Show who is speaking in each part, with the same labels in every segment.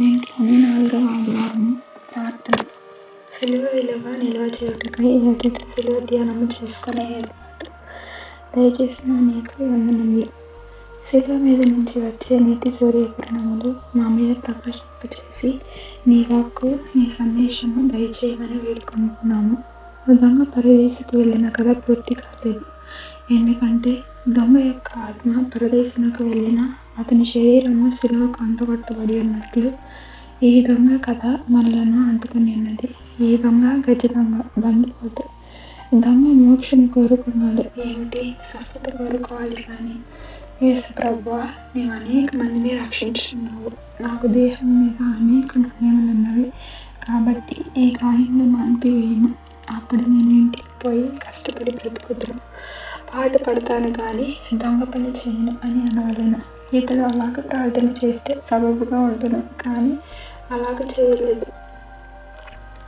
Speaker 1: దీంట్లోని నాలుగవ ఆదివారము ప్రార్థన సిలువ విలువ నిల్వ చేయుటకై ఏటట సిలువ ధ్యానము చేసుకునే ఏర్పాటు. దయచేసి నీకు వందనములు. శిలువ మీద నుంచి వచ్చే నీతి సూర్యకిరణములు మా మీద ప్రకాశింపచేసి నీ వాక్కు నీ సందేశము దయచేయమని వేడుకుంటున్నాము దొంగ పరదేశకు వెళ్ళిన కథ పూర్తి కాలేదు. ఎందుకంటే దొంగ యొక్క ఆత్మ పరదేశంకు వెళ్ళిన అతని శరీరము శిలువకు అంటగొట్టబడి ఉన్నట్లు ఈ దొంగ కథ మనలను అంటుకుని ఉన్నది ఈ దొంగ గజ దొంగ బందిపోటు దొంగ మోక్షం కోరుకున్నాడు. ఏమిటి స్వస్థత కోరుకోవాలి కానీ యేసు ప్రభువా నీవు అనేక మందిని రక్షించున్నావు. నాకు దేహం మీద అనేక గాయములు ఉన్నవి. కాబట్టి ఈ గాయములు మాన్పివేయను. అప్పుడు నేను ఇంటికి పోయి కష్టపడి బ్రతుకుదును పాట పడతాను కానీ దొంగ పని చేయను అని అనవలను. ఇతడు అలాగ ప్రార్థన చేస్తే సబబుగా ఉండును కానీ అలాగ చేయలేదు.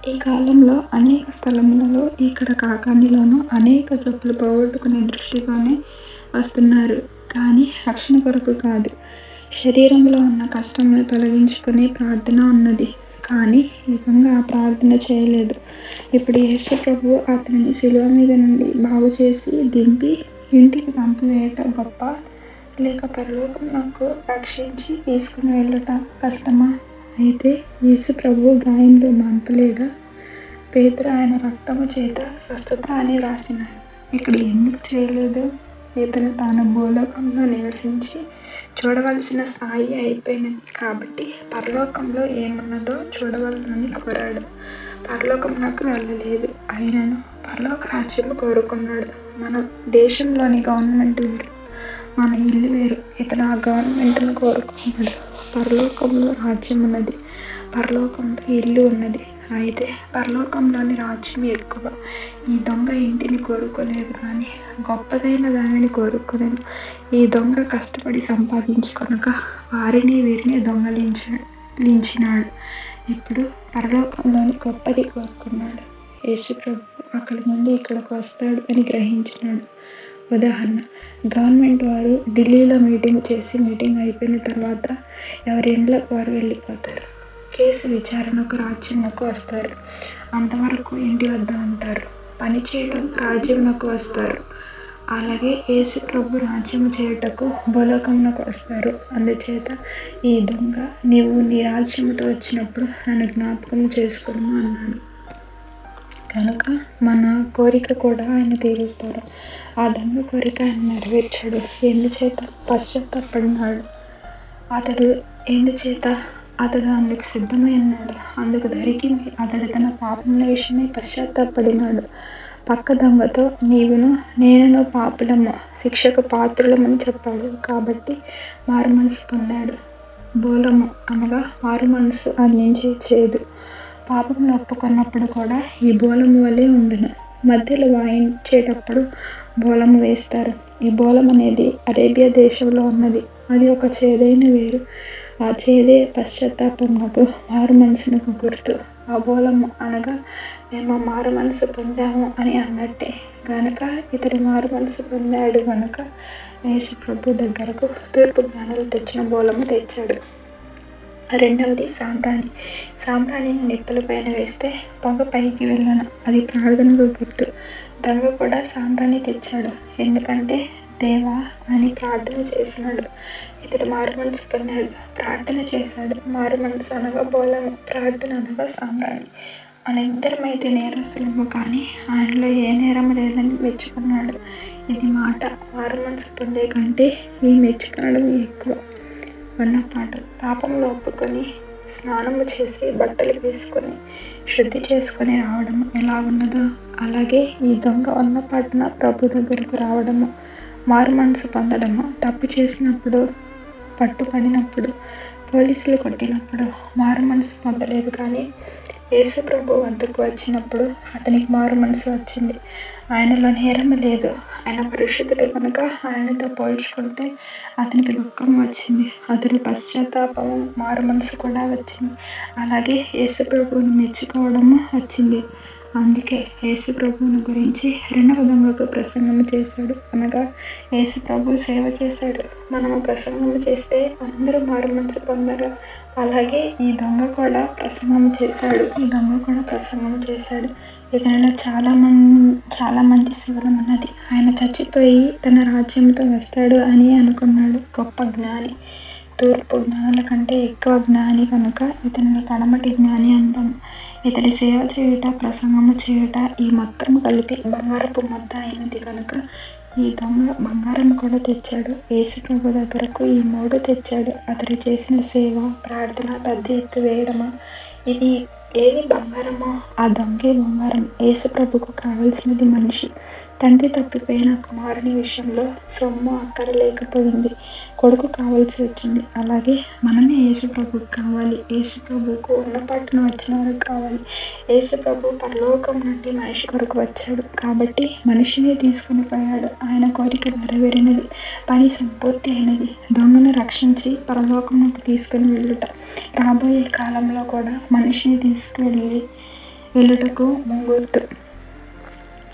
Speaker 1: ఈ కాలంలో అనేక స్థలములలో ఇక్కడ కాకానిలోనూ అనేక జబ్బులు పోగొట్టుకునే దృష్టితోనే వస్తున్నారు కానీ రక్షణ కొరకు కాదు. శరీరంలో ఉన్న కష్టమును తొలగించుకునే ప్రార్థన ఉన్నది కానీ నిజంగా ఆ ప్రార్థన చేయలేదు. ఇప్పుడు యేసు ప్రభు అతనిని శిలువ మీద నుండి బాగు చేసి దింపి ఇంటికి పంపివేయటం గొప్ప లేక పరలోకం నాకు రక్షించి తీసుకుని వెళ్ళట కష్టమా? అయితే యేసు ప్రభు గాయంలో మంపలేదా? పేదరు ఆయన రక్తము చేత స్వస్థత అని రాసిన ఇక్కడ ఎందుకు చేయలేదు? ఇతను తాను భూలోకంలో నివసించి చూడవలసిన స్థాయి అయిపోయినది కాబట్టి పరలోకంలో ఏమున్నదో చూడవలనని కోరాడు. పరలోకంలోకి వెళ్ళలేదు. ఆయనను పరలోక రాజ్యం కోరుకున్నాడు. మన దేశంలోని గవర్నమెంట్ వేరు మన ఇల్లు వేరు. ఇతను ఆ గవర్నమెంట్ను కోరుకున్నాడు పరలోకంలో రాజ్యం ఉన్నది. పరలోకంలో ఇల్లు ఉన్నది. అయితే పరలోకంలోని రాజ్యం ఎక్కువ. ఈ దొంగ ఇంటిని కోరుకోలేదు కానీ గొప్పదైన దానిని కోరుకోలేదు. ఈ దొంగ కష్టపడి సంపాదించుకొనక వారిని వీరిని దొంగలించినాడు ఇప్పుడు పరలోకంలోని గొప్పది కోరుకున్నాడు. యేసు ప్రభు అక్కడి నుండి ఇక్కడికి వస్తాడు అని గ్రహించినాడు. ఉదాహరణ. గవర్నమెంట్ వారు ఢిల్లీలో మీటింగ్ చేసి మీటింగ్ అయిపోయిన తర్వాత ఎవరి ఇండ్లకు వారు వెళ్ళిపోతారు. కేసు విచారణకు రాజ్యంలోకి వస్తారు. అంతవరకు ఇంటి వద్ద ఉంటారు. పని చేయడం రాజ్యంలోకి వస్తారు. అలాగే యేసు ప్రభు రాజ్యం చేయుటకు భూలోకంలోకి వస్తారు. అందుచేత ఈ దొంగ నీవు నీ రాజ్యంతో వచ్చినప్పుడు నన్ను జ్ఞాపకం చేసుకును అన్నాను కనుక మన కోరిక కూడా ఆయన తీరుస్తారు. ఆ దొంగ కోరిక ఆయన నెరవేర్చాడు. ఎందుచేత? పశ్చాత్తాపడినాడు. అతడు ఎందుచేత? అతడు అందుకు సిద్ధమై ఉన్నాడు. అందుకు దొరికింది. అతడు తన పాపముల విషయమై పశ్చాత్తాపడినాడు. పక్క దొంగతో నీవును నేనును పాపులము శిక్షకు పాత్రులమని చెప్పాడు. కాబట్టి మారు మనసు పొందాడు. బోలము అనగా మారు మనసు అందించే చేదు. పాపం ఒప్పుకున్నప్పుడు కూడా ఈ బోలం వలె ఉండును. మధ్యలో వాయించేటప్పుడు బోలం వేస్తారు. ఈ బోలం అనేది అరేబియా దేశంలో ఉన్నది. అది ఒక చేదైన వేరు. ఆ చేదే పశ్చాత్తాపమునకు మారు మనసునకు గుర్తు. ఆ బోలము అనగా మేము మారు మనసు పొందాము అని అన్నట్టే. కనుక ఇతడు మారు మనసు పొందాడు కనుక యేసు ప్రభు దగ్గరకు తూర్పు జ్ఞానాలు తెచ్చిన బోలము తెచ్చాడు. రెండవది సాంబ్రాణి. సాంబ్రాణిని నిప్పుల పైన వేస్తే పొగ పైకి వెళ్ళను. అది ప్రార్థనకు గుర్తు. దొంగ కూడా సాంబ్రాణి తెచ్చాడు. ఎందుకంటే దేవా అని ప్రార్థన చేసినాడు. ఇతడు మారు మనసు పొందాడు. ప్రార్థన చేశాడు. మారు మనసు అనగా బోలము ప్రార్థన అనగా సాంబ్రాణి. మన ఇద్దరమైతే నేరస్తులము కానీ ఆయనలో ఏ నేరము లేదని మెచ్చుకున్నాడు. ఇది మాట మారు మనసు పొందే కంటే ఈ మెచ్చుకోవడం ఎక్కువ. ఉన్నపాట పాపంలో ఒప్పుకొని స్నానము చేసి బట్టలు వేసుకొని శుద్ధి చేసుకొని రావడం ఎలా ఉన్నదో అలాగే ఈ దొంగ ఉన్నపాటున ప్రభు దగ్గరకు రావడము మారు మనసు పొందడము తప్పు చేసినప్పుడు పట్టుపడినప్పుడు పోలీసులు కొట్టినప్పుడు మారు మనసు పొందలేదు కానీ యేసు ప్రభు వద్దకు వచ్చినప్పుడు అతనికి మారు మనసు వచ్చింది. ఆయనలో నేరం లేదు. ఆయన పరిశుద్ధుడు కనుక ఆయనతో పోల్చుకుంటే అతనికి దుఃఖం వచ్చింది. అతని పశ్చాత్తాపం మారు మనసు కూడా వచ్చింది. అలాగే యేసు ప్రభువుని మెచ్చుకోవడము వచ్చింది. అందుకే యేసు ప్రభువుని గురించి రెండవ దొంగకు ప్రసంగం చేశాడు. అనగా యేసు ప్రభు సేవ చేశాడు. మనము ప్రసంగం చేస్తే అందరూ మారు మనసు పొందరు. అలాగే ఈ దొంగ కూడా ప్రసంగం చేశాడు. ఈ దొంగ కూడా ప్రసంగం చేశాడు. ఇతనిలో చాలా మం చాలా మంచి శివలం ఉన్నది. ఆయన చచ్చిపోయి తన రాజ్యంతో వస్తాడు అని అనుకున్నాడు. గొప్ప జ్ఞాని. తూర్పు జ్ఞానుల కంటే ఎక్కువ జ్ఞాని కనుక ఇతనిని పడమటి జ్ఞాని అంటాం. ఇతడి సేవ చేయుట ప్రసంగము చేయుట ఈ మొత్తం కలిపి బంగారపు ముద్ద అయినది కనుక ఈ దొంగ బంగారం కూడా తెచ్చాడు. యేసుప్రభు దగ్గరకు ఈ మూడు తెచ్చాడు. అతడు చేసిన సేవ ప్రార్థన పెద్ద ఎత్తు వేయడమా? ఇది ఏది బంగారమో ఆ దొంగే బంగారం. యేసు ప్రభుకు కావలసినది మనిషి. తండ్రి తప్పిపోయిన కుమారుని విషయంలో సొమ్ము అక్కర లేకపోయింది. కొడుకు కావాల్సి వచ్చింది. అలాగే మనమే యేసుప్రభుకు కావాలి. యేసుప్రభుకు ప్రభుకు వచ్చిన వారికి కావాలి. యేసుప్రభు పరలోకం నుండి మనిషి కొరకు వచ్చాడు. కాబట్టి మనిషిని తీసుకుని పోయాడు. ఆయన కోరిక నెరవేరినది. పని సంపూర్తి అయినది. దొంగను రక్షించి పరలోకంలోకి తీసుకుని వెళ్ళుట. రాబోయే కాలంలో కూడా మనిషిని తీసుకువెళ్ళి వెళ్ళుటకు ముంగుర్తు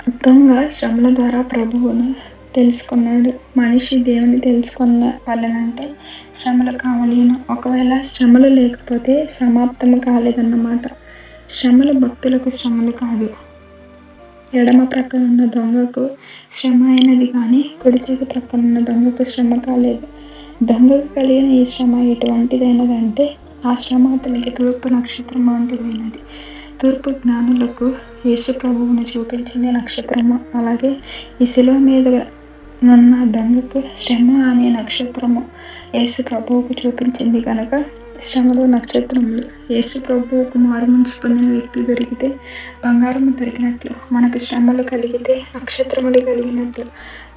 Speaker 1: దొంగ శ్రమల ద్వారా ప్రభువును తెలుసుకున్నాడు. మనిషి దేవుని తెలుసుకున్న వలనంటే శ్రమలు కావలేను. ఒకవేళ శ్రమలు లేకపోతే సమాప్తం కాలేదన్నమాట. శ్రమలు భక్తులకు శ్రమలు కాదు. ఎడమ ప్రక్కన ఉన్న దొంగకు శ్రమ అయినది కానీ కుడి చేతి ప్రక్కన ఉన్న దొంగకు శ్రమ కాలేదు. దొంగకు కలిగిన ఈ శ్రమ ఎటువంటిదైనదంటే ఆ శ్రమ అతనికి తూర్పు నక్షత్రం వంటిదైనది తూర్పు జ్ఞానులకు యేసు ప్రభువును చూపించింది నక్షత్రము. అలాగే ఈ శిలువ మీద నున్న దంగకు శ్రమ అనే నక్షత్రము యేసు ప్రభువుకు చూపించింది కనుక శ్రమలు నక్షత్రములు. యేసు ప్రభువుకు మారు పొందిన వ్యక్తి దొరికితే బంగారము దొరికినట్లు మనకు శ్రమలు కలిగితే నక్షత్రములు కలిగినట్లు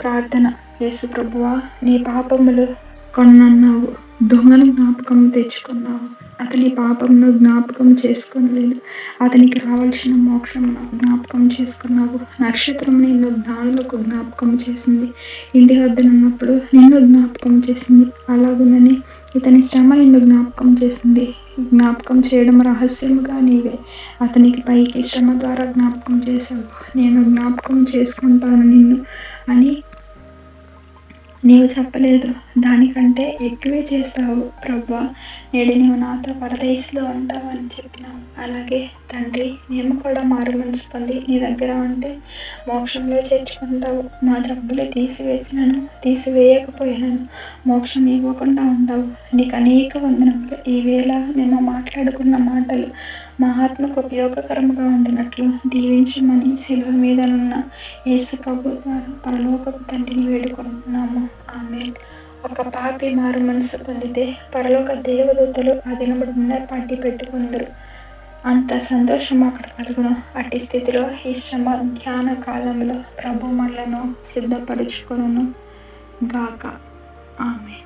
Speaker 1: ప్రార్థన. యేసు ప్రభువా నీ పాపములు కొన్నన్నావు. దొంగల జ్ఞాపకం తెచ్చుకున్నావు. అతని పాపంను జ్ఞాపకం చేసుకోలేదు అతనికి రావాల్సిన మోక్షమును జ్ఞాపకం చేసుకున్నావు. నక్షత్రం నిన్ను జ్ఞానులకు జ్ఞాపకం చేసింది. ఇంటి వద్దనున్నప్పుడు నిన్ను జ్ఞాపకం చేసింది. అలాగునని ఇతని శ్రమ నిన్ను జ్ఞాపకం చేసింది. జ్ఞాపకం చేయడం రహస్యముగా నీవే. అతనికి పైకి శ్రమ ద్వారా జ్ఞాపకం చేశావు. నేను జ్ఞాపకం చేసుకుంటాను నిన్ను అని నీవు చెప్పలేదు. దానికంటే ఎక్కువే చేస్తావు ప్రభా. నేడు నీవు నాతో పరదేశిలో ఉంటావు అని చెప్పినావు. అలాగే తండ్రి మేము కూడా మారు మనసు పొంది నీ దగ్గర ఉంటే మోక్షంలో చేర్చుకుంటావు. మా జబ్బులు తీసివేసినాను తీసివేయకపోయినాను మోక్షం ఇవ్వకుండా ఉండవు. నీకు అనేక వందనములు. ఈవేళ మేము మాట్లాడుకున్న మాటలు మహాత్మకు ఉపయోగకరంగా ఉండినట్లు దీవించమని శిలువ మీదనున్న యేసు ప్రభు ద్వారా పరలోకపు తండ్రిని వేడుకుంటున్నాము ఆమె ఒక పాపి మారు మనసు పొందితే పరలోక దేవదూతలు ఆ దినముడు ముందర పార్టీ పెట్టుకుందరు. అంత సంతోషం అక్కడ కలుగును. అట్టి స్థితిలో ఈ శ్రమ ధ్యాన కాలంలో ప్రభు మనలను సిద్ధపరుచుకొను గాక. ఆమె